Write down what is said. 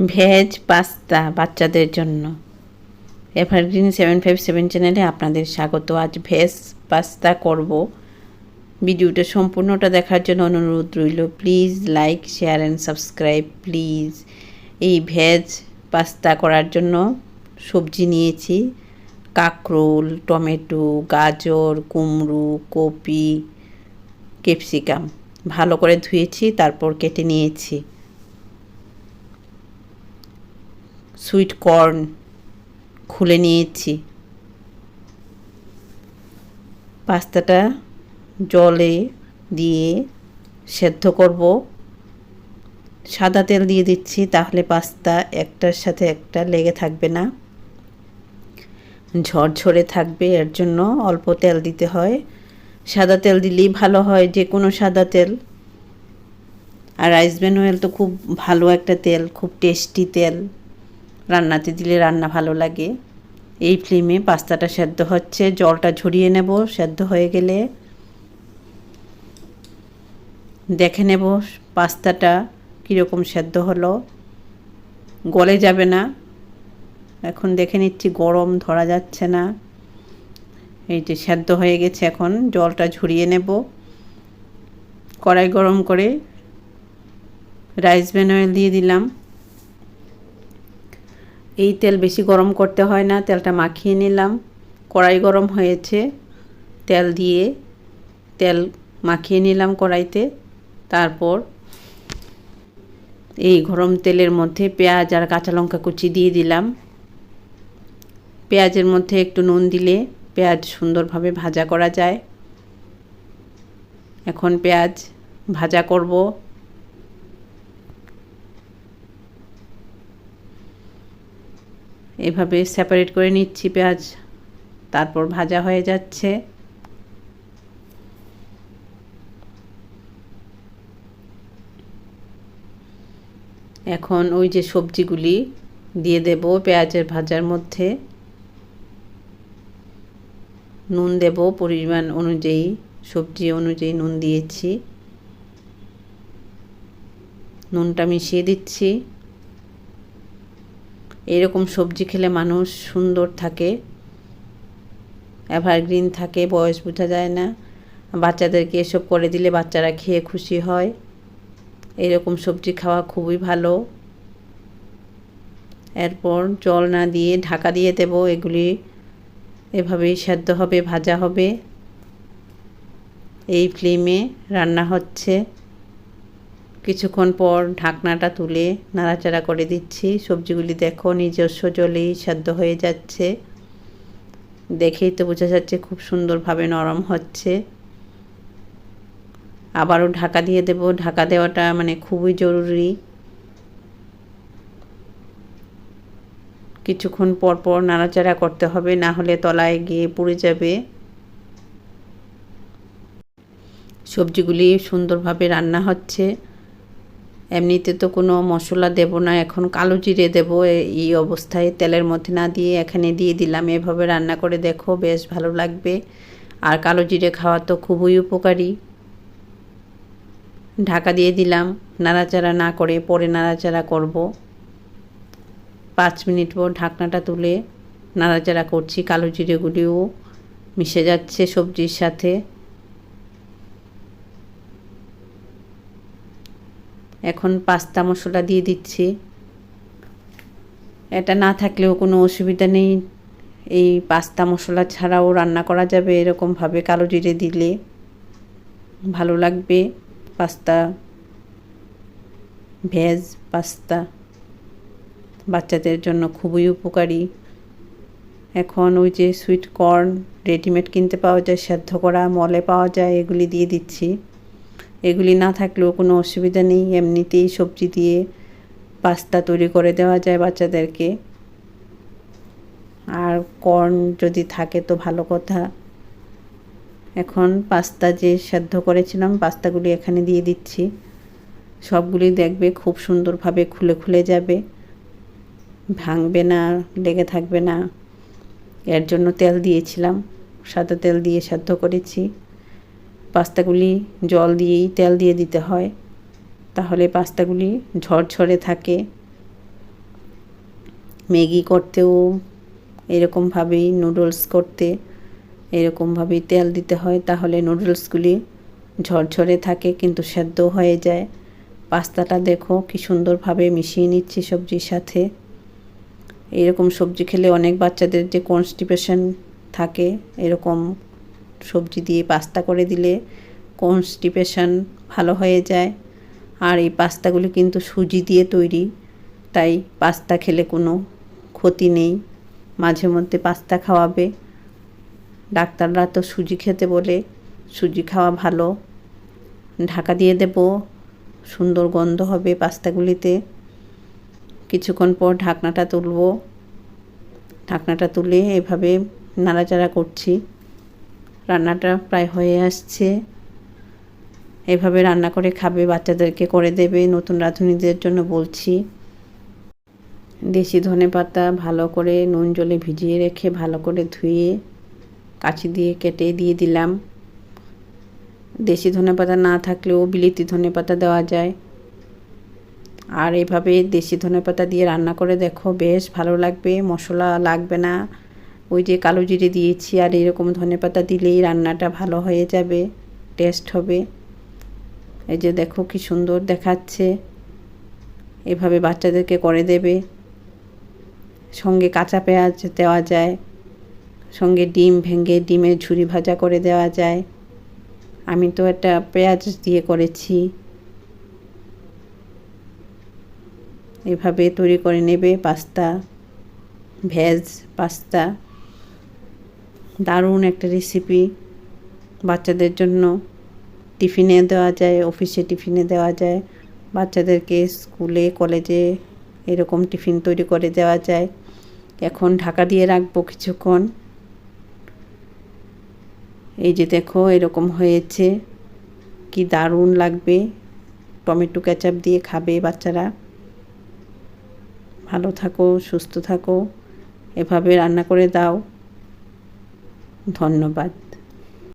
Veg pasta বাচ্চাদের জন্য। Evergreen seven five seven চ্যানেলে আপনাদের স্বাগত। আজ ভেজ পাস্তা করব। ভিডিওটা সম্পূর্ণটা দেখার জন্য অনুরোধ রইল। Please like, share and subscribe. Please এই ভেজ পাস্তা করার জন্য সবজি নিয়েছি। কাঁকরোল, টমেটো, গাজর, কুমড়ো, কপি, ক্যাপসিকাম। ভালো করে ধুয়েছি, তারপর কেটে নিয়েছি। সুইট কর্ন খুলে নিয়েছি। পাস্তাটা জলে দিয়ে সেদ্ধ করব। সাদা তেল দিয়ে দিচ্ছি, তাহলে পাস্তা একটার সাথে একটা লেগে থাকবে না। ঝরঝরে থাকবে, এর জন্য অল্প তেল দিতে হয়। সাদা তেল দিলেই ভালো হয়, যে কোনো সাদা তেল। আর রাইসব্যান অয়েল তো খুব ভালো একটা তেল, খুব টেস্টি তেল। রান্নাতে দিলে রান্না ভালো লাগে। এই ফ্লেমে পাস্তাটা সেদ্ধ হচ্ছে, জলটা ঝরিয়ে নেব, সেদ্ধ হয়ে গেলে। দেখে নেব পাস্তাটা কীরকম সেদ্ধ হলো। গলে যাবে না। এখন দেখে নিচ্ছি গরম, ধরা যাচ্ছে না। এই যে সেদ্ধ হয়ে গেছে এখন, জলটা ঝরিয়ে নেব। কড়াই গরম করে রাইস ব্যান অয়েল দিয়ে দিলাম। এই তেল বেশি গরম করতে হয় না, তেলটা মাখিয়ে নিলাম। কড়াই গরম হয়েছে, তেল দিয়ে তেল মাখিয়ে নিলাম কড়াইতে। তারপর এই গরম তেলের মধ্যে পেঁয়াজ আর কাঁচা লঙ্কা কুচি দিয়ে দিলাম। পেঁয়াজের মধ্যে একটু নুন দিলে পেঁয়াজ সুন্দরভাবে ভাজা করা যায়। এখন পেঁয়াজ ভাজা করব। এভাবে সেপারেট করে নিচ্ছি পেঁয়াজ। তারপর ভাজা হয়ে যাচ্ছে। এখন ওই যে সবজিগুলি দিয়ে দেব পেঁয়াজের ভাজার মধ্যে। নুন দেব পরিমাণ অনুযায়ী, সবজি অনুযায়ী নুন দিয়েছি। নুনটা মিশিয়ে দিচ্ছি। এরকম সবজি খেলে মানুষ সুন্দর থাকে এভারগ্রিন থাকে, বয়স বোঝা যায় না। বাচ্চাদেরকে এসব করে দিলে বাচ্চারা খেয়ে খুশি হয়। এরকম সবজি খাওয়া খুবই ভালো। এরপর জল না দিয়ে ঢাকা দিয়ে দেব, এগুলি এভাবেই সেদ্ধ হবে, ভাজা হবে। এই ফ্লেমে রান্না হচ্ছে। কিছুক্ষণ পর ঢাকনাটা তুলে নাড়াচাড়া করে দিচ্ছি। সবজিগুলি দেখো, নিজস্ব জলেই সেদ্ধ হয়ে যাচ্ছে। দেখেই তো বোঝা যাচ্ছে খুব সুন্দরভাবে নরম হচ্ছে। আবারও ঢাকা দিয়ে দেব। ঢাকা দেওয়াটা মানে খুবই জরুরি। কিছুক্ষণ পর পর নাড়াচাড়া করতে হবে, না হলে তলায় গিয়ে পুড়ে যাবে। সবজিগুলি সুন্দরভাবে রান্না হচ্ছে। এমনিতে তো কোনো মশলা দেব না, এখন কালো জিরে দেবো এই অবস্থায় তেলের মধ্যে না দিয়ে এখানে দিয়ে দিলাম। এভাবে রান্না করে দেখো, বেশ ভালো লাগবে। আর কালো জিরে খাওয়া তো খুবই উপকারী। ঢাকা দিয়ে দিলাম, নাড়াচাড়া না করে পরে নাড়াচাড়া করব। পাঁচ মিনিট পর ঢাকনাটা তুলে নাড়াচাড়া করছি, কালো জিরেগুলিও মিশে যাচ্ছে সবজির সাথে। এখন পাস্তা মশলা দিয়ে দিচ্ছি। এটা না থাকলেও কোনো অসুবিধা নেই। এই পাস্তা মশলা ছাড়াও রান্না করা যাবে এরকমভাবে কালো জিরে দিলে। ভালো লাগবে। পাস্তা, ভেজ পাস্তা বাচ্চাদের জন্য খুবই উপকারী। এখন ওই যে সুইট কর্ন রেডিমেড কিনতে পাওয়া যায়, সেদ্ধ করা, মলে পাওয়া যায়, এগুলি দিয়ে দিচ্ছি। এগুলি না থাকলেও কোনো অসুবিধা নেই। এমনিতেই সবজি দিয়ে পাস্তা তৈরি করে দেওয়া যায় বাচ্চাদেরকে। আর কর্ন যদি থাকে তো ভালো কথা। এখন পাস্তা যে সেদ্ধ করেছিলাম, পাস্তাগুলি এখানে দিয়ে দিচ্ছি। সবগুলি দেখবে খুব সুন্দরভাবে খুলে খুলে যাবে। ভাঙবে না, লেগে থাকবে না। এর জন্য তেল দিয়েছিলাম। সাদা তেল দিয়ে সেদ্ধ করেছি। পাস্তাগুলি জল দিয়েই, তেল দিয়ে দিতে হয়। তাহলে পাস্তাগুলি ঝরঝরে থাকে। ম্যাগি করতেও এরকমভাবেই, নুডলস করতে এরকমভাবেই তেল দিতে হয়। তাহলে নুডলসগুলি ঝরঝরে থাকে, কিন্তু সেদ্ধ হয়ে যায়। পাস্তাটা দেখো কি সুন্দরভাবে মিশিয়ে নিচ্ছি সবজির সাথে। এরকম সবজি খেলে অনেক বাচ্চাদের যে কনস্টিপেশন থাকে, এরকম সবজি দিয়ে পাস্তা করে দিলে কনস্টিপেশন ভালো হয়ে যায়। আর এই পাস্তাগুলি কিন্তু সুজি দিয়ে তৈরি, তাই পাস্তা খেলে কোনো ক্ষতি নেই। মাঝে মধ্যে পাস্তা খাওয়াবে। ডাক্তাররা তো সুজি খেতে বলে, সুজি খাওয়া ভালো। ঢাকা দিয়ে দেব, সুন্দর গন্ধ হবে পাস্তাগুলিতে। কিছুক্ষণ পর ঢাকনাটা তুলব। ঢাকনাটা তুলে এভাবে নাড়াচাড়া করছি। রান্নাটা প্রায় হয়ে আসছে। এভাবে রান্না করে খাবে, বাচ্চাদেরকে করে দেবে, নতুন রাঁধুনিদের জন্য বলছি। দেশি ধনে পাতা ভালো করে নুন জলে ভিজিয়ে রেখে ভালো করে ধুয়ে কাছি দিয়ে কেটে দিয়ে দিলাম। দেশি ধনে পাতা না থাকলেও বিলিতি ধনে পাতা দেওয়া যায়। আর এভাবে দেশি ধনে পাতা দিয়ে রান্না করে দেখো, বেশ ভালো লাগবে, মশলা লাগবে না। ওই যে কালো জিরে দিয়েছি আর এরকম ধনে পাতা দিলেই রান্নাটা ভালো হয়ে যাবে টেস্ট হবে। এই যে দেখো কি সুন্দর দেখাচ্ছে। এভাবে বাচ্চাদেরকে করে দেবে। সঙ্গে কাঁচা পেঁয়াজ দেওয়া যায়, সঙ্গে ডিম ভেঙে ডিমের ঝুরি ভাজা করে দেওয়া যায়। আমি তো একটা পেঁয়াজ দিয়ে করেছি। এভাবে তৈরি করে নেবে পাস্তা, ভেজ পাস্তা। দারুণ একটা রেসিপি বাচ্চাদের জন্য। টিফিনে দেওয়া যায় অফিসে টিফিনে দেওয়া যায়। বাচ্চাদেরকে স্কুলে কলেজে এরকম টিফিন তৈরি করে দেওয়া যায়। এখন ঢাকা দিয়ে রাখব কিছুক্ষণ। এই যে দেখো, এরকম হয়েছে। কি দারুণ লাগবে। টমেটো কেচাপ দিয়ে খাবে বাচ্চারা। ভালো থাকো, সুস্থ থাকো। এভাবে রান্না করে দাও। ধন্যবাদ।